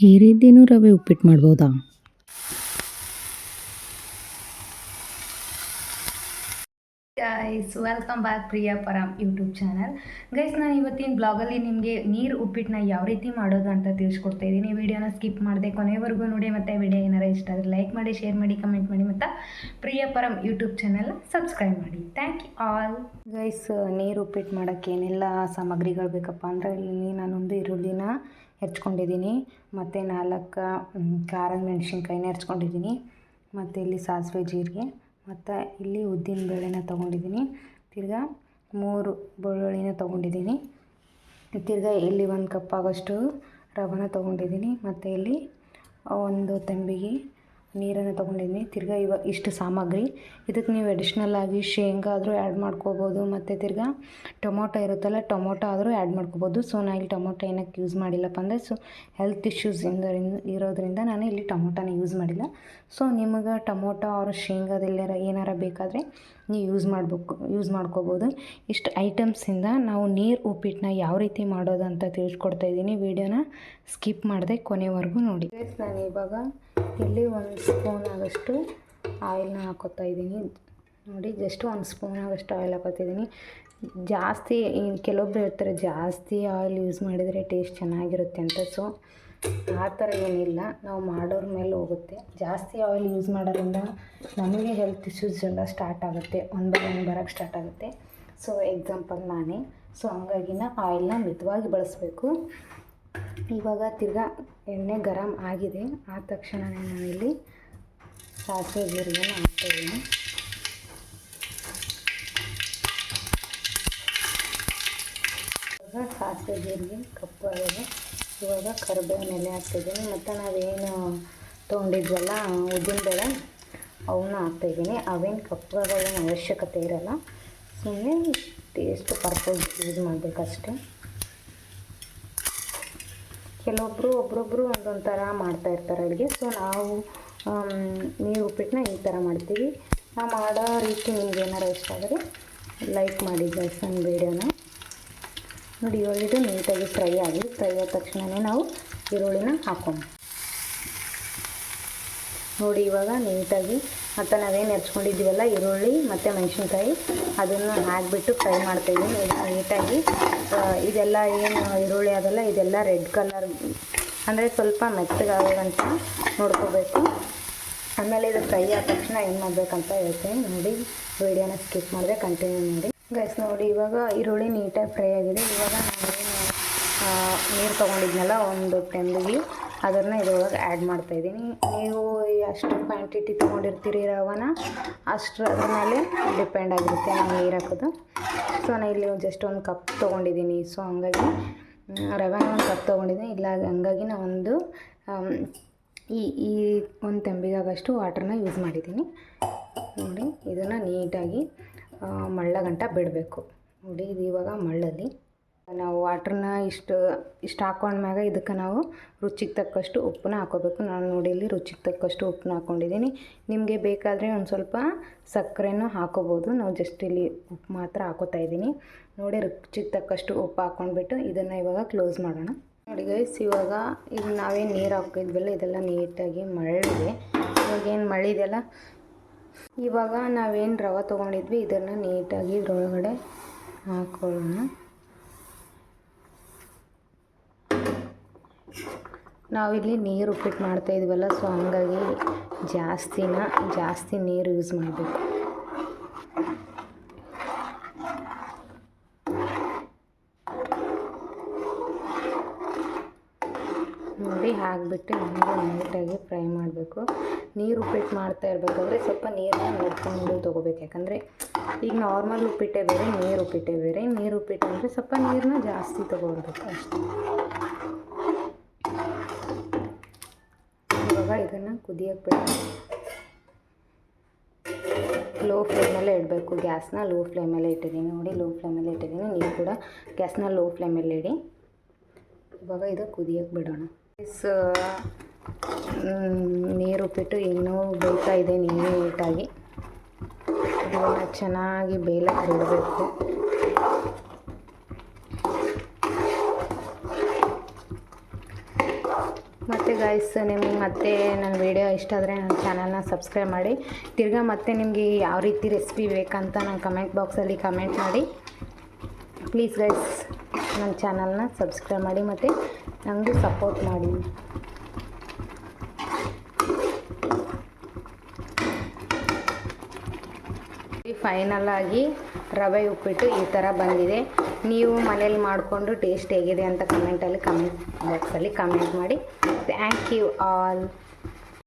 ಈ ರೀತಿಯೂ ರವೆ ಉಪ್ಪಿಟ್ಟು ಮಾಡ್ಬೋದಾ? Guys welcome back Priya Param YouTube channel guys ನಾನು ಇವತ್ತಿನ ಬ್ಲಾಗಲ್ಲಿ ನಿಮಗೆ ನೀರು ಉಪ್ಪಿಟ್ಟನ್ನ ಯಾವ ರೀತಿ ಮಾಡೋದು ಅಂತ ತಿಳಿಸ್ಕೊಡ್ತಾ ಇದ್ದೀನಿ. ವಿಡಿಯೋನ ಸ್ಕಿಪ್ ಮಾಡಿದೆ ಕೊನೆವರೆಗೂ ನೋಡಿ ಮತ್ತು ವಿಡಿಯೋ ಏನಾರ ಇಷ್ಟ ಆದರೆ ಲೈಕ್ ಮಾಡಿ ಶೇರ್ ಮಾಡಿ ಕಮೆಂಟ್ ಮಾಡಿ ಮತ್ತು Priya Param YouTube channel subscribe ಮಾಡಿ. ಥ್ಯಾಂಕ್ ಯು ಆಲ್ ಗೈಸ್ ನೀರು ಉಪ್ಪಿಟ್ಟು ಮಾಡೋಕ್ಕೆ ಏನೆಲ್ಲ ಸಾಮಗ್ರಿಗಳು ಬೇಕಪ್ಪ ಅಂದರೆ ಇಲ್ಲಿ ನಾನೊಂದು ಈರುಳ್ಳಿನ ಹೆಚ್ಕೊಂಡಿದ್ದೀನಿ. ಮತ್ತು ನಾಲ್ಕು ಖಾರದ ಮೆಣಸಿನ್ಕಾಯಿನ ಹೆಚ್ಕೊಂಡಿದ್ದೀನಿ. ಮತ್ತು ಇಲ್ಲಿ ಸಾಸಿವೆ ಜೀರಿಗೆ. ಮತ್ತು ಇಲ್ಲಿ ಉದ್ದಿನ ಬೇಳೆನ ತೊಗೊಂಡಿದ್ದೀನಿ. ತಿರ್ಗಾ ಮೂರು ಬೆಳ್ಳುಳ್ಳಿನ ತೊಗೊಂಡಿದ್ದೀನಿ. ತಿರ್ಗಾ ಇಲ್ಲಿ ಒಂದು ಕಪ್ ಆಗೋಷ್ಟು ರವೆನ ತೊಗೊಂಡಿದ್ದೀನಿ. ಮತ್ತು ಇಲ್ಲಿ ಒಂದು ತಂಬಿಗೆ ನೀರನ್ನು ತೊಗೊಂಡಿದ್ದೀನಿ ತಿರ್ಗಾ ಇವ, ಇಷ್ಟು ಸಾಮಗ್ರಿ. ಇದಕ್ಕೆ ನೀವು ಅಡಿಷ್ನಲ್ ಆಗಿ ಶೇಂಗಾ ಆದರೂ ಆ್ಯಡ್ ಮಾಡ್ಕೋಬೋದು. ಮತ್ತು ತಿರ್ಗಾ ಟೊಮೊಟೊ ಇರುತ್ತಲ್ಲ, ಟೊಮೊಟೊ ಆದರೂ ಆ್ಯಡ್ ಮಾಡ್ಕೋಬೋದು. ಸೊ ನಾನು ಇಲ್ಲಿ ಟೊಮೊಟೊ ಏನಕ್ಕೆ ಯೂಸ್ ಮಾಡಿಲ್ಲಪ್ಪ ಅಂದರೆ ಸೊ ಹೆಲ್ತ್ ಇಶ್ಯೂಸ್ ಇಂದರಿಂದ, ಇರೋದರಿಂದ ನಾನು ಇಲ್ಲಿ ಟೊಮೊಟೊನ ಯೂಸ್ ಮಾಡಿಲ್ಲ. ಸೊ ನಿಮಗೆ ಟೊಮೊಟೊ ಅವ್ರ ಶೇಂಗಾದೆಲ್ಲರ ಏನಾರ ಬೇಕಾದರೆ ನೀವು ಯೂಸ್ ಮಾಡಬೇಕು ಯೂಸ್ ಮಾಡ್ಕೋಬೋದು. ಇಷ್ಟು ಐಟಮ್ಸಿಂದ ನಾವು ನೀರು ಉಪ್ಪಿಟ್ಟನ್ನ ಯಾವ ರೀತಿ ಮಾಡೋದು ಅಂತ ತಿಳಿಸ್ಕೊಡ್ತಾ ಇದ್ದೀನಿ. ವೀಡಿಯೋನ ಸ್ಕಿಪ್ ಮಾಡದೆ ಕೊನೆವರೆಗೂ ನೋಡಿ. ನಾನು ಇವಾಗ ಇಲ್ಲಿ ಒಂದು ಸ್ಪೂನ್ ಆಗೋಷ್ಟು ಆಯಿಲ್ನ ಹಾಕೋತಾ ಇದ್ದೀನಿ. ನೋಡಿ ಜಸ್ಟ್ ಒಂದು ಸ್ಪೂನ್ ಆಗೋಷ್ಟು ಆಯಿಲ್ ಹಾಕೋತಿದ್ದೀನಿ ಜಾಸ್ತಿ ಕೆಲವೊಬ್ರು ಹೇಳ್ತಾರೆ, ಜಾಸ್ತಿ ಆಯಿಲ್ ಯೂಸ್ ಮಾಡಿದರೆ ಟೇಸ್ಟ್ ಚೆನ್ನಾಗಿರುತ್ತೆ ಅಂತ. ಸೊ ಆ ಥರ ಏನಿಲ್ಲ. ನಾವು ಮಾಡೋರ ಮೇಲೆ ಹೋಗುತ್ತೆ. ಜಾಸ್ತಿ ಆಯಿಲ್ ಯೂಸ್ ಮಾಡೋದ್ರಿಂದ ನಮಗೆ ಹೆಲ್ತ್ ಇಶ್ಯೂಸ್ ಎಲ್ಲ ಸ್ಟಾರ್ಟ್ ಆಗುತ್ತೆ. ಒಂದು ಬೈ ಒಂದು ಬರೋಕ್ಕೆ ಸ್ಟಾರ್ಟ್ ಆಗುತ್ತೆ. ಸೊ ಎಕ್ಸಾಂಪಲ್ ನಾನೇ. ಸೊ ಹಂಗಾಗಿನ ಆಯಿಲ್ನ ಮಿತವಾಗಿ ಬಳಸಬೇಕು. ಇವಾಗ ತಿರ್ಗಾ ಎಣ್ಣೆ ಗರಂ ಆಗಿದೆ. ಆದ ತಕ್ಷಣವೇ ನಾನಿಲ್ಲಿ ಸಾಸಿವೆ ಜೀರಿಗೆನ ಹಾಕ್ತಾಯಿದ್ದೀನಿ ಇವಾಗ ಸಾಸಿವೆ ಜೀರಿಗೆ, ಕಪ್ಪು ಆಗಿದೆ ಇವಾಗ ಕರಿಬೇವಿನ ಎಲೆ ಹಾಕ್ತಾಯಿದ್ದೀನಿ ಮತ್ತು ನಾವೇನು ತೊಗೊಂಡಿದ್ವಲ್ಲ ಉದ್ದಿನಬೇಳೆ ಅವನ್ನ ಹಾಕ್ತಾಯಿದ್ದೀನಿ ಅವೇನು ಕಪ್ಪಾಗೋದೇನು ಅವಶ್ಯಕತೆ ಇರೋಲ್ಲ. ಸುಮ್ಮನೆ ಟೇಸ್ಟ್ ಪರ್ಪೋಸ್ ಯೂಸ್ ಮಾಡಬೇಕಷ್ಟೆ. ಕೆಲವೊಬ್ಬರು ಒಬ್ರೊಬ್ಬರು ಒಂದೊಂದು ಥರ ಮಾಡ್ತಾ ಇರ್ತಾರೆ ಅಡುಗೆ. ಸೊ ನಾವು ನೀರು ಉಪ್ಪಿಟ್ಟನ್ನ ಈ ಥರ ಮಾಡ್ತೀವಿ. ನಾವು ಮಾಡೋ ರೀತಿ ನಿಮ್ಗೆ ಏನಾರು ಇಷ್ಟ ಆದರೆ ಲೈಕ್ ಮಾಡಿ ಗೈಸ್ ನನ್ನ ವೀಡಿಯೋನ ನೋಡಿ ಈರುಳ್ಳಿದು ನೀಟಾಗಿ ಫ್ರೈ ಆಗಿ ಫ್ರೈ ಆದ ತಕ್ಷಣವೇ ನಾವು ಈರುಳ್ಳಿನ ಹಾಕೋಣ. ನೋಡಿ, ಇವಾಗ ನೀಟಾಗಿ ಮತ್ತು ನಾವೇನು ಹೆಚ್ಕೊಂಡಿದ್ದೀವಲ್ಲ ಈರುಳ್ಳಿ ಮತ್ತು ಮೆಣಸಿನ್ಕಾಯಿ, ಅದನ್ನು ಹಾಕಿಬಿಟ್ಟು ಫ್ರೈ ಮಾಡ್ತಾಯಿದ್ದೀನಿ ನೀಟಾಗಿ ಇದೆಲ್ಲ ಏನು ಈರುಳ್ಳಿ ಅದೆಲ್ಲ ಇದೆಲ್ಲ ರೆಡ್ ಕಲರ್, ಅಂದರೆ ಸ್ವಲ್ಪ ಮೆತ್ತಗಾಗೋದಂತ ನೋಡ್ಕೋಬೇಕು. ಆಮೇಲೆ ಇದು ಫ್ರೈ ಆದ ತಕ್ಷಣ ಏನು ಮಾಡಬೇಕಂತ ಹೇಳ್ತೀನಿ. ನೋಡಿ, ವೀಡಿಯೋನ ಸ್ಕಿಪ್ ಮಾಡಿದೆ ಕಂಟಿನ್ಯೂ ಮಾಡಿ. ಗೈಸ್ ನೋಡಿ, ಇವಾಗ ಈರುಳ್ಳಿ ನೀಟಾಗಿ ಫ್ರೈ ಆಗಿದೆ. ಇವಾಗ ನಾವು ನೀರು ತೊಗೊಂಡಿದ್ನಲ್ಲ, ಒಂದು ಟೆಂಬಿಗೆ. ಅದನ್ನು ಇದ್ರೊಳಗೆ ಆ್ಯಡ್ ಮಾಡ್ತಾಯಿದ್ದೀನಿ ನೀವು ಎಷ್ಟು ಕ್ವಾಂಟಿಟಿ ತೊಗೊಂಡಿರ್ತೀರಿ ರವನ, ಅಷ್ಟು ಅದ್ರ ಮೇಲೆ ಡಿಪೆಂಡ್ ಆಗಿರುತ್ತೆ ನಾನು ನೀರು ಹಾಕೋದು. ಸೊ ನಾನು ಇಲ್ಲಿ ಜಸ್ಟ್ ಒಂದು ಕಪ್ ತೊಗೊಂಡಿದ್ದೀನಿ. ಸೊ ಹಂಗಾಗಿ ರವೆನ ಒಂದು ಕಪ್ ತೊಗೊಂಡಿದ್ದೀನಿ ಇಲ್ಲ, ಹಂಗಾಗಿ ನಾನು ಒಂದು ಈ ಈ ಒಂದು ತೆಂಬಿಗಾಗಷ್ಟು ವಾಟ್ರನ್ನ ಯೂಸ್ ಮಾಡಿದ್ದೀನಿ. ನೋಡಿ, ಇದನ್ನು ನೀಟಾಗಿ ಮಳ್ಳಗಂಟ ಮಳ್ಳ ಗಂಟ ಬಿಡಬೇಕು. ನೋಡಿ, ಇದು ಇವಾಗ ಮಳ್ಳಲ್ಲಿ. ನಾವು ವಾಟ್ರನ್ನ ಇಷ್ಟು ಇಷ್ಟು ಹಾಕೊಂಡ್ಮ್ಯಾಗ ಇದಕ್ಕೆ ನಾವು ರುಚಿಗೆ ತಕ್ಕಷ್ಟು ಉಪ್ಪನ್ನ ಹಾಕೋಬೇಕು. ನಾನು ನೋಡಿ ಇಲ್ಲಿ ರುಚಿಗೆ ತಕ್ಕಷ್ಟು ಉಪ್ಪನ್ನ ಹಾಕ್ಕೊಂಡಿದ್ದೀನಿ ನಿಮಗೆ ಬೇಕಾದರೆ ಒಂದು ಸ್ವಲ್ಪ ಸಕ್ಕರೆನೂ ಹಾಕೋಬೋದು. ನಾವು ಜಸ್ಟ್ ಇಲ್ಲಿ ಉಪ್ಪು ಮಾತ್ರ ಹಾಕೋತಾ ಇದ್ದೀನಿ. ನೋಡಿ ರುಚಿಗೆ ತಕ್ಕಷ್ಟು ಉಪ್ಪು ಹಾಕ್ಕೊಂಡ್ಬಿಟ್ಟು ಇದನ್ನು ಇವಾಗ ಕ್ಲೋಸ್ ಮಾಡೋಣ. ನೋಡಿ ಗೈಸ್ ಇವಾಗ ಈಗ ನಾವೇನು ನೀರು ಹಾಕಿದ್ವಲ್ಲ, ಇದೆಲ್ಲ ನೀಟಾಗಿ ಮಳ್ಳಿದೆ ಇವಾಗ ಏನು ಮಳ್ಳಿದೆಯಲ್ಲ ಇವಾಗ ನಾವೇನು ರವೆ ತೊಗೊಂಡಿದ್ವಿ, ಇದನ್ನು ನೀಟಾಗಿ ಇದ್ರೊಳಗಡೆ ಹಾಕೊಳ್ಳೋಣ. ನಾವಿಲ್ಲಿ ನೀರು ಉಪ್ಪಿಟ್ಟು ಮಾಡ್ತಾ ಇದ್ವಲ್ಲ ಸೊ ಹಂಗಾಗಿ ಜಾಸ್ತಿನ, ಜಾಸ್ತಿ ನೀರು ಯೂಸ್ ಮಾಡಬೇಕು. ನೋಡಿ, ಹಾಕ್ಬಿಟ್ಟು ಹಂಗೆ ನೀಟಾಗಿ ಫ್ರೈ ಮಾಡಬೇಕು. ನೀರು ಉಪ್ಪಿಟ್ಟು ಮಾಡ್ತಾ ಇರಬೇಕಾದ್ರೆ ಸ್ವಲ್ಪ ನೀರನ್ನ ನೋಡ್ಕೊಂಡು ತೊಗೋಬೇಕು. ಯಾಕಂದರೆ ಈಗ ನಾರ್ಮಲ್ ಉಪ್ಪಿಟ್ಟೆ ಬೇರೆ, ನೀರು ಉಪ್ಪಿಟ್ಟೆ ಬೇರೆ. ನೀರು ಉಪ್ಪಿಟ್ಟು ಅಂದರೆ ಸ್ವಲ್ಪ ನೀರನ್ನ ಜಾಸ್ತಿ ತೊಗೊಳ್ಬೇಕು ಅಷ್ಟೇ. ಇವಾಗ ಇದನ್ನು ಕುದಿಯೋಕ್ಕೆ ಬಿಟ್ಟು ಲೋ ಫ್ಲೇಮಲ್ಲೇ ಇಡಬೇಕು. ಗ್ಯಾಸ್ನ ಲೋ ಫ್ಲೇಮಲ್ಲೇ ಇಟ್ಟಿದ್ದೀನಿ. ನೋಡಿ ಲೋ ಫ್ಲೇಮಲ್ಲೇ ಇಟ್ಟಿದ್ದೀನಿ. ನೀವು ಕೂಡ ಗ್ಯಾಸ್ನ ಲೋ ಫ್ಲೇಮಲ್ಲಿ ಇಡಿ. ಇವಾಗ ಇದು ಕುದಿಯೋಕ್ಕೆ ಬಿಡೋಣ. ಸ್ ನೀರು ಉಪ್ಪಿಟ್ಟು ಇನ್ನೂ ಬೇಯ್ತಾ ಇದೆ ನೀಟಾಗಿ. ಇದನ್ನು ಚೆನ್ನಾಗಿ ಬೇಲಕ್ಕೆ ಬಿಡಬೇಕು. ಮತ್ತು ಗಾಯ್ಸ್ ನಿಮ್ಗೆ ಮತ್ತೆ ನನ್ನ ವಿಡಿಯೋ ಇಷ್ಟ ಆದರೆ ನನ್ನ ಚಾನಲ್ನ ಸಬ್ಸ್ಕ್ರೈಬ್ ಮಾಡಿ. ತಿರ್ಗಾ ಮತ್ತೆ ನಿಮಗೆ ಯಾವ ರೀತಿ ರೆಸಿಪಿ ಬೇಕಂತ ನಾನು ಕಮೆಂಟ್ ಬಾಕ್ಸಲ್ಲಿ ಕಮೆಂಟ್ ಮಾಡಿ. ಪ್ಲೀಸ್ ಗೈಸ್ ನನ್ನ ಚಾನಲ್ನ ಸಬ್ಸ್ಕ್ರೈಬ್ ಮಾಡಿ ಮತ್ತು ನನಗೂ ಸಪೋರ್ಟ್ ಮಾಡಿ. ಫೈನಲ್ ಆಗಿ ರವೆ ಉಪ್ಪಿಟ್ಟು ಈ ಥರ ಬಂದಿದೆ. ನೀವು ಮನೇಲಿ ಮಾಡಿಕೊಂಡು ಟೇಸ್ಟ್ ಹೇಗಿದೆ ಅಂತ ಕಮೆಂಟಲ್ಲಿ ಕಮೆಂಟ್ ಬಾಕ್ಸಲ್ಲಿ ಕಮೆಂಟ್ ಮಾಡಿ. Thank you all